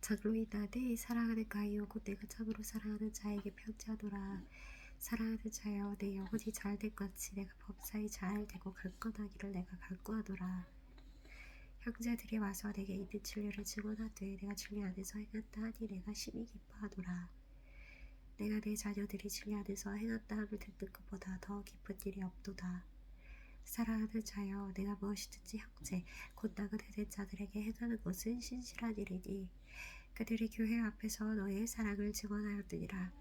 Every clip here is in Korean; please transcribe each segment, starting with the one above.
장로이다네 사랑하는 가이오 곧 내가 참으로 사랑하는 자에게 편지하노라. 사랑하는 자여 내 영혼이 잘된 것이 내가 범사에 잘 되고 강건하기를 내가 간구하노라. 형제들이 와서 내게 있는 진리를 증언하되 내가 진리 안에서 행한다 하니 내가 심히 기뻐하노라. 내가 내 자녀들이 진리 안에서 행한다 함을 듣는 것보다 더 기쁜 일이 없도다 사랑하는 자여 내가 무엇이든지 형제 곧 나그네 된 자들에게 행하는 것은 신실한 일이니 그들이 교회 앞에서 너의 사랑을 증언하였느니라.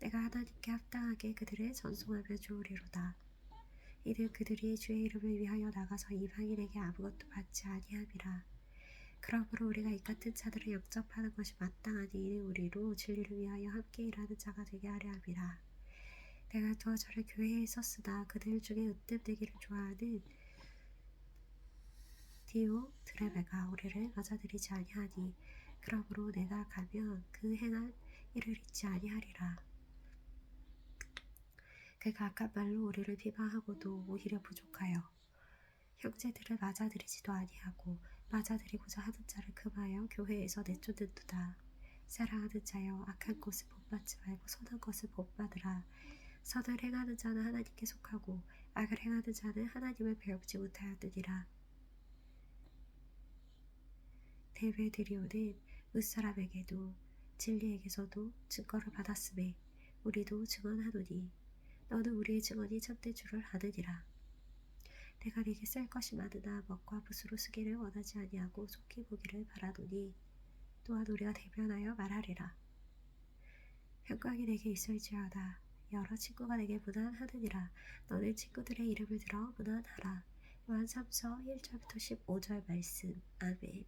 내가 하나님께 합당하게 그들을 전송하면 좋으리로다. 이는 그들이 주의 이름을 위하여 나가서 이방인에게 아무것도 받지 아니함이라. 그러므로 우리가 이 같은 자들을 영접하는 것이 마땅하니 이는 우리로 진리를 위하여 함께 일하는 자가 되게 하려 함이라 내가 또 저를 교회에 있었으나 그들 중에 으뜸되기를 좋아하는 디오 드레베가 우리를 맞아들이지 아니하니 그러므로 내가 가면 그 행한 일을 잊지 아니하리라. 그가 악한 말로 우리를 비방하고도 오히려 부족하여 형제들을 맞아들이지도 아니하고 맞아들이고자 하는 자를 금하여 교회에서 내쫓는도다. 사랑하는 자여 악한 것을 본받지 말고 선한 것을 본받으라. 선을 행하는 자는 하나님께 속하고 악을 행하는 자는 하나님을 배우지 못하였느니라. 데베드리오는 의사람에게도 진리에게서도 증거를 받았음에 우리도 증언하노니 너는 우리의 증언이 참된 줄을 아느니라. 내가 네게 쓸 것이 많으나 먹과 붓으로 쓰기를 원하지 아니하고 속히 보기를 바라노니 또한 우리가 대변하여 말하리라. 평강이 내게 있을지어다. 여러 친구가 내게 무난하느니라. 너는 친구들의 이름을 들어 무난하라. 요한 3서 1절부터 15절 말씀. 아멘.